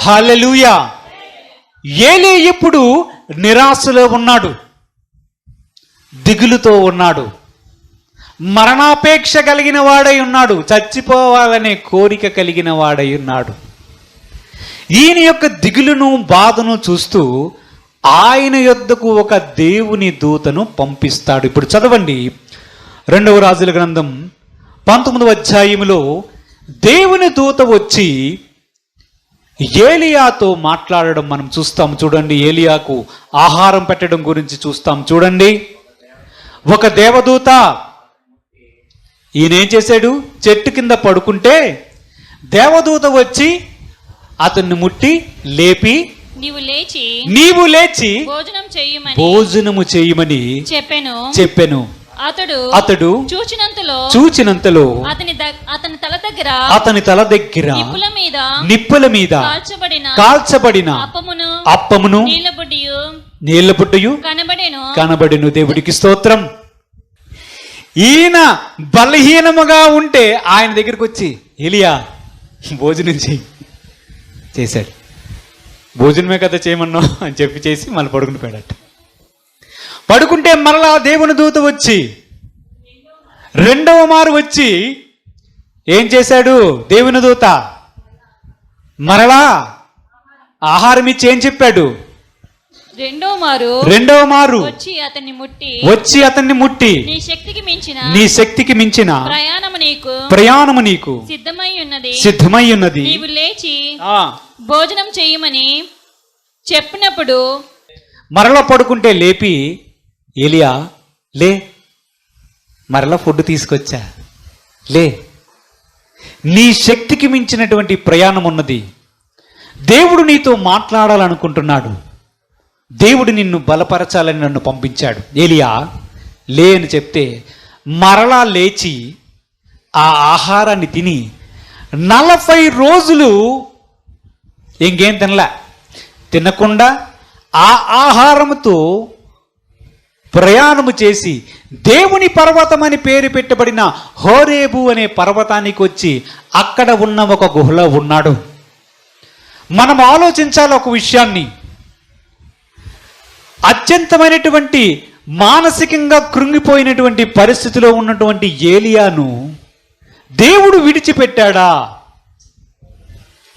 Hallelujah. ఏలే ఇప్పుడు నిరాశలో ఉన్నాడు. దిగులుతో ఉన్నాడు. మరణాపేక్ష కలిగిన వాడై ఉన్నాడు. చచ్చిపోవాలనే కోరిక కలిగిన వాడై ఉన్నాడు. ఈయన యొక్క దిగులును బాధను చూస్తూ ఆయన యొద్దకు ఒక దేవుని దూతను పంపిస్తాడు. ఇప్పుడు చదవండి. రెండవ రాజుల గ్రంథం పంతొమ్మిదవ అధ్యాయములో దేవుని దూత వచ్చి ఏలియాతో మాట్లాడడం మనం చూస్తాం. చూడండి ఏలియాకు ఆహారం పెట్టడం గురించి చూస్తాం. చూడండి ఒక దేవదూత ఈయన ఏం చేశాడు? చెట్టు కింద పడుకుంటే దేవదూత వచ్చి అతన్ని ముట్టి లేపి నీవు లేచి నీవు లేచి భోజనం భోజనము చేయమని చెప్పాను. చెప్పెను. అతడు అతడు చూచినంతలో చూచినంతలో అతని అతని తల దగ్గర అతని తల దగ్గర నిప్పుల మీద నిప్పుల మీద కాల్చబడిన కాల్చబడిన అప్పమును అప్పమును నీళ్ళ బుడ్డియు నీళ్ళ పుట్టయు కనబడెను. కనబడిను. దేవుడికి స్తోత్రం. ఈయన బలహీనముగా ఉంటే ఆయన దగ్గరికి వచ్చి ఎలియా భోజనం చేయి చేశాడు. భోజనమే కదా చేయమన్నావు? అని చెప్పి చేసి మళ్ళీ పడుకుని పోయాడట. పడుకుంటే మరలా దేవుని దూత వచ్చి రెండవ మారు వచ్చి ఏం చేశాడు దేవుని దూత? మరలా ఆహారం ఇచ్చి ఏం చెప్పాడు? రెండో మారు రెండవ మారు. వచ్చి అతన్ని ముట్టి. వచ్చి అతన్ని ముట్టి. నీ శక్తికి మించిన నీ శక్తికి మించిన ప్రయాణము నీకు. ప్రయాణము నీకు. సిద్ధమై ఉన్నది. సిద్ధమై ఉన్నది. నీవు లేచి భోజనం చెయ్యమని చెప్పినప్పుడు మరలా పడుకుంటే లేపి ఏలియా లే. మరలా ఫుడ్ తీసుకొచ్చా? లే. నీ శక్తికి మించినటువంటి ప్రయాణం ఉన్నది. దేవుడు నీతో మాట్లాడాలనుకుంటున్నాడు. దేవుడు నిన్ను బలపరచాలని నన్ను పంపించాడు. ఏలియా లే అని చెప్తే మరలా లేచి ఆ ఆహారాన్ని తిని నలభై రోజులు ఇంకేం తినలే. తినకుండా ఆ ఆహారముతో ప్రయాణము చేసి దేవుని పర్వతం అని పేరు పెట్టబడిన హోరేబు అనే పర్వతానికి వచ్చి అక్కడ ఉన్న ఒక గుహలో ఉన్నాడు. మనం ఆలోచించాలి ఒక విషయాన్ని. అత్యంతమైనటువంటి మానసికంగా కృంగిపోయినటువంటి పరిస్థితిలో ఉన్నటువంటి ఏలియాను దేవుడు విడిచిపెట్టాడా?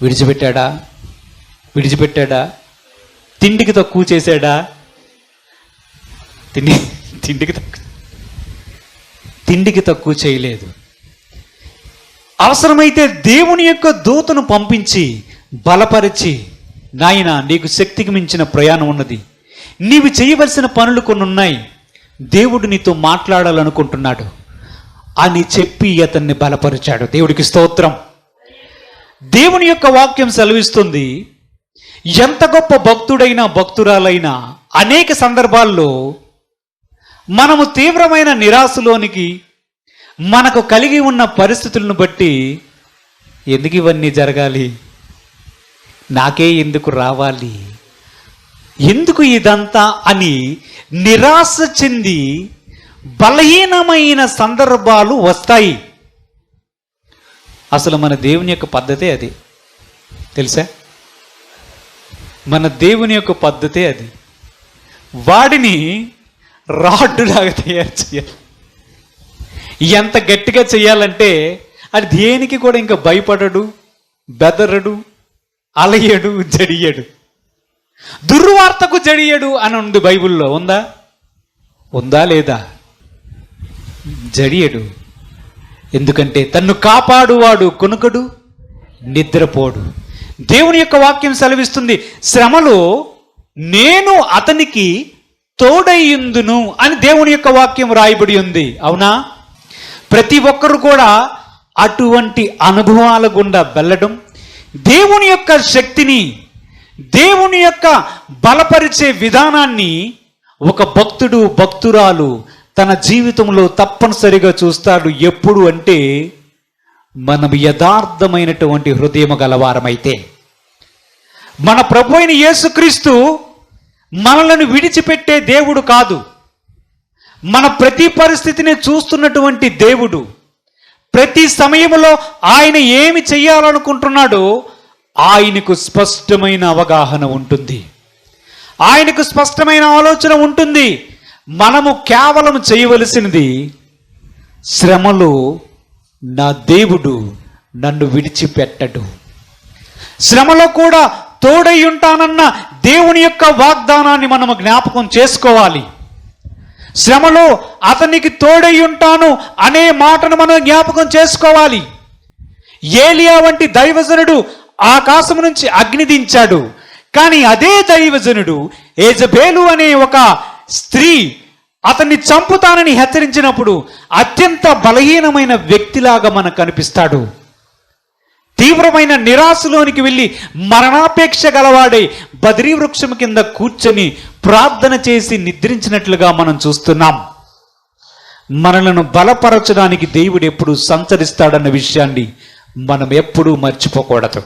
విడిచిపెట్టాడా? విడిచిపెట్టాడా? తిండికి తక్కువ చేశాడా? తిండి తిండికి తక్కువ తిండికి తక్కువ చేయలేదు. అవసరమైతే దేవుని యొక్క దూతను పంపించి బలపరిచి నాయన నీకు శక్తికి మించిన ప్రయాణం ఉన్నది. నీవు చేయవలసిన పనులు కొన్ని ఉన్నాయి. దేవుడు నీతో మాట్లాడాలనుకుంటున్నాడు. అని చెప్పి అతన్ని బలపరిచాడు. దేవుడికి స్తోత్రం. దేవుని యొక్క వాక్యం సెలవిస్తుంది. ఎంత గొప్ప భక్తుడైనా భక్తురాలైనా అనేక సందర్భాల్లో మనము తీవ్రమైన నిరాశలోనికి మనకు కలిగి ఉన్న పరిస్థితులను బట్టి ఎందుకు ఇవన్నీ జరగాలి? నాకే ఎందుకు రావాలి? ఎందుకు ఇదంతా అని నిరాశ చెంది బలహీనమైన సందర్భాలు వస్తాయి. అసలు మన దేవుని యొక్క పద్ధతే అది. తెలుసా? మన దేవుని యొక్క పద్ధతే అది. వాడిని రాడ్డులాగా తయారు చేయాలి. ఎంత గట్టిగా చేయాలంటే అది దేనికి కూడా ఇంకా భయపడడు బెదరడు అలయడు జడియడు. దుర్వార్తకు జడియడు అని ఉంది బైబిల్లో ఉందా? ఉందా లేదా? జడియడు. ఎందుకంటే తన్ను కాపాడువాడు కొనుకడు నిద్రపోడు. దేవుని యొక్క వాక్యం సెలవిస్తుంది శ్రమలో నేను అతనికి తోడయ్యుందును అని దేవుని యొక్క వాక్యం రాయబడి ఉంది. అవునా? ప్రతి ఒక్కరు కూడా అటువంటి అనుభవాల గుండా వెళ్ళడం దేవుని యొక్క శక్తిని దేవుని యొక్క బలపరిచే విధానాన్ని ఒక భక్తుడు భక్తురాలు తన జీవితంలో తప్పనిసరిగా చూస్తాడు. ఎప్పుడు అంటే మనం యథార్థమైనటువంటి హృదయము గలవారమైతే. మన ప్రభు అయిన యేసుక్రీస్తు మనలను విడిచిపెట్టే దేవుడు కాదు. మన ప్రతి పరిస్థితిని చూస్తున్నటువంటి దేవుడు ప్రతి సమయంలో ఆయన ఏమి చేయాలనుకుంటున్నాడో ఆయనకు స్పష్టమైన అవగాహన ఉంటుంది. ఆయనకు స్పష్టమైన ఆలోచన ఉంటుంది. మనము కేవలం చేయవలసినది శ్రమలో నా దేవుడు నన్ను విడిచిపెట్టడు. శ్రమలో కూడా తోడై ఉంటానన్న దేవుని యొక్క వాగ్దానాన్ని మనము జ్ఞాపకం చేసుకోవాలి. శ్రమలో అతనికి తోడై ఉంటాను అనే మాటను మనం జ్ఞాపకం చేసుకోవాలి. ఏలియా వంటి దైవజనుడు ఆకాశం నుంచి అగ్ని దించాడు. కానీ అదే దైవజనుడు ఏజబేలు అనే ఒక స్త్రీ అతన్ని చంపుతానని హెచ్చరించినప్పుడు అత్యంత బలహీనమైన వ్యక్తిలాగా మనకు కనిపిస్తాడు. తీవ్రమైన నిరాశలోనికి వెళ్ళి మరణాపేక్ష గలవాడై బద్రీ వృక్షం కింద కూర్చొని ప్రార్థన చేసి నిద్రించినట్లుగా మనం చూస్తున్నాం. మనలను బలపరచడానికి దేవుడు ఎప్పుడు సంచరిస్తాడన్న విషయాన్ని మనం ఎప్పుడూ మర్చిపోకూడదు.